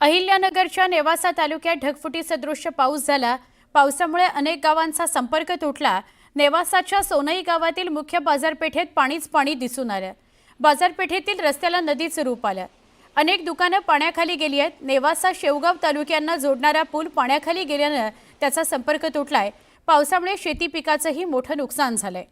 अहिल्यानगरच्या नेवासा तालुक्यात ढगफुटी सदृश्य पाऊस झाला. पावसामुळे अनेक गावांचा संपर्क तुटला. नेवासाच्या सोनई गावातील मुख्य बाजारपेठेत पाणीच पाणी दिसून आलं. बाजारपेठेतील रस्त्याला नदीचं रूप आलं. अनेक दुकानं पाण्याखाली गेली आहेत. नेवासा शेवगाव तालुक्यांना जोडणारा पूल पाण्याखाली गेल्यानं त्याचा संपर्क तुटलाय. पावसामुळे शेती पिकाचंही मोठं नुकसान झालंय.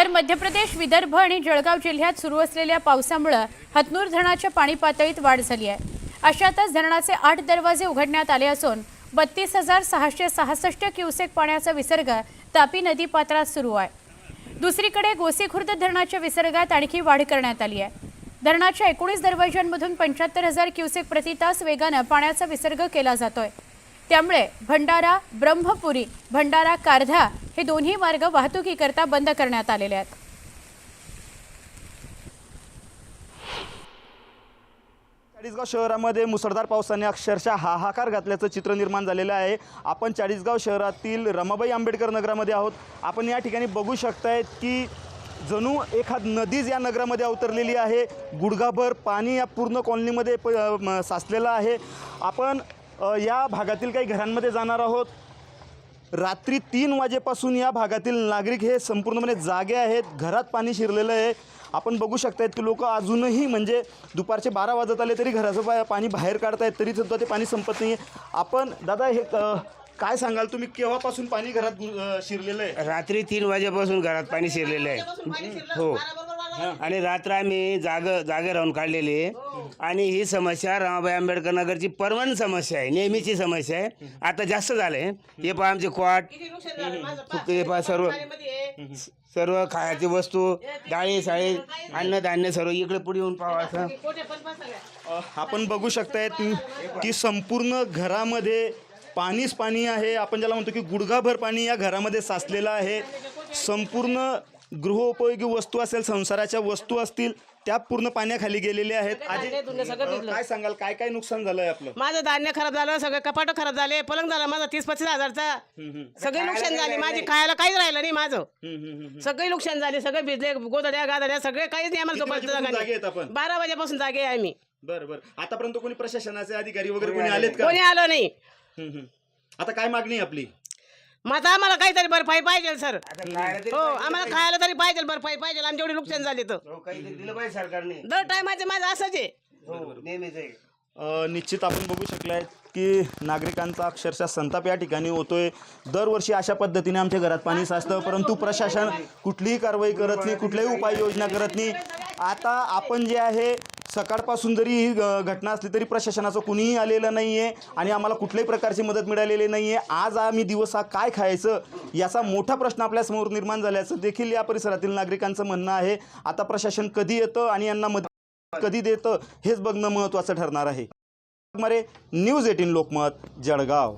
तर मध्य प्रदेश विदर्भ आणि जळगाव जिल्ह्यात सुरू असलेल्या पावसामुळे हतनूर धरणाच्या पाणी पातळीत वाढ झाली आहे. अशातच धरणाचे आठ दरवाजे उघडण्यात आले असून बत्तीस हजार सहाशे सहासष्ट क्युसेक पाण्याचा विसर्ग तापी नदी पात्रात सुरू आहे. दुसरीकडे गोसीखुर्द धरणाच्या विसर्गात आणखी वाढ करण्यात आली आहे. धरणाच्या एकोणीस दरवाजांमधून पंच्याहत्तर हजार क्युसेक प्रतितास वेगानं पाण्याचा विसर्ग केला जातोय. त्यामुळे भंडारा ब्रह्मपुरी भंडारा कारधा हे दोन्ही मार्ग वाहतुकीकरता बंद करण्यात आलेले आहेत. चाळीसगाव शहरामध्ये मुसळधार पावसाने अक्षरशः हाहाकार घातल्याचं चित्र निर्माण झालेलं आहे. आपण चाळीसगाव शहरातील रमाबाई आंबेडकर नगरामध्ये आहोत. आपण या ठिकाणी बघू शकतायत की जणू एखाद नदीच या नगरामध्ये अवतरलेली आहे. गुडघाभर पाणी या पूर्ण कॉलनीमध्ये प साचलेलं आहे. आपण या भागातील काही घरांमध्ये जाणार आहोत. रात्री तीन वाजेपासून या भागातील नागरिक हे संपूर्णपणे जागे आहेत. घरात पाणी शिरलेलं आहे. आपण बघू शकतायत की लोक अजूनही म्हणजे दुपारचे बारा वाजत आले तरी घराचं पा पाणी बाहेर काढतायत तरी सुद्धा ते पाणी संपत नाही आहे आपण दादा हे काय सांगाल तुम्ही? केव्हापासून पाणी घरात शिरलेलं आहे? रात्री तीन वाजेपासून घरात पाणी शिरलेलं आहे. हो. आणि रात्र आम्ही जाग जागे राहून काढलेली. आहे आणि ही समस्या रमाबाई आंबेडकर नगरची परमनंट समस्या आहे नेहमीची समस्या आहे. आता जास्त झालंय. हे पहा आमचे क्वाट हे पहा सर्व सर्व खायची वस्तू डाळी साळी अन्नधान्य सर्व इकडे पुढे येऊन पाहा असं. आपण बघू शकतायत की संपूर्ण घरामध्ये पाणीच पाणी आहे. आपण ज्याला म्हणतो की गुडघाभर पाणी या घरामध्ये साचलेलं आहे. संपूर्ण गृहोपयोगी वस्तू असेल संसाराच्या वस्तू असतील त्या पूर्ण पाण्याखाली गेलेल्या आहेत. आजी अ, काय सांगाल? काय काय नुकसान झालंय आपलं? माझं धान्य खराब झालं सगळं कपाट खराब झाले पलंग झाला माझा तीस पस्तीस हजारचा. सगळे नुकसान झाले माझी खायला काहीच राहिलं नाही माझं. सगळे नुकसान झाले सगळे भिजले गोदड्या गादड्या सगळे काहीच नाही आम्हाला किती झोपायचं वाजेपासून जागा जागे आहेत नाही. आपण? बारा वाजेपासून जागे आहे आम्ही. बरं बरं. आतापर्यंत कोणी प्रशासनाचे अधिकारी वगैरे कोणी आलेत का? कोणी आलो नाही. हम्म, हम्म. आता काय मागणी आहे आपली? मग आता आम्हाला काहीतरी भरपाई पाहिजे सर. हो आम्हाला खायला तरी पाहिजे भरपाई पाहिजे आमच्या एवढी नुकसान झाली तर. हो, काहीतरी दिलं पाहिजे सरकारने. दर टायमाचे माझं असंच आहे. हो नेहमीच आहे. अ, निश्चित आपण बघू शकलाय की नागरिकांचा अक्षरशः संताप या ठिकाणी होतोय. दरवर्षी अशा पद्धतीने आमच्या घरात पाणी साचतं परंतु प्रशासन कुठलीही कारवाई करत नाही कुठल्याही उपाययोजना करत नाही. आता आपण जे आहे सकाळपासून जरी ही घटना असली तरी प्रशासनाचं कुणीही आलेलं नाही आहे आणि आम्हाला कुठल्याही प्रकारची मदत मिळालेली नाही आहे आज आम्ही दिवस हा काय खायचं याचा मोठा प्रश्न आपल्यासमोर निर्माण झाल्याचं देखील या परिसरातील नागरिकांचं म्हणणं आहे. आता प्रशासन कधी येतं आणि यांना मदत कधी देतं हेच बघणं महत्त्वाचं ठरणार आहे. News eighteen Lokmat Jalgaon.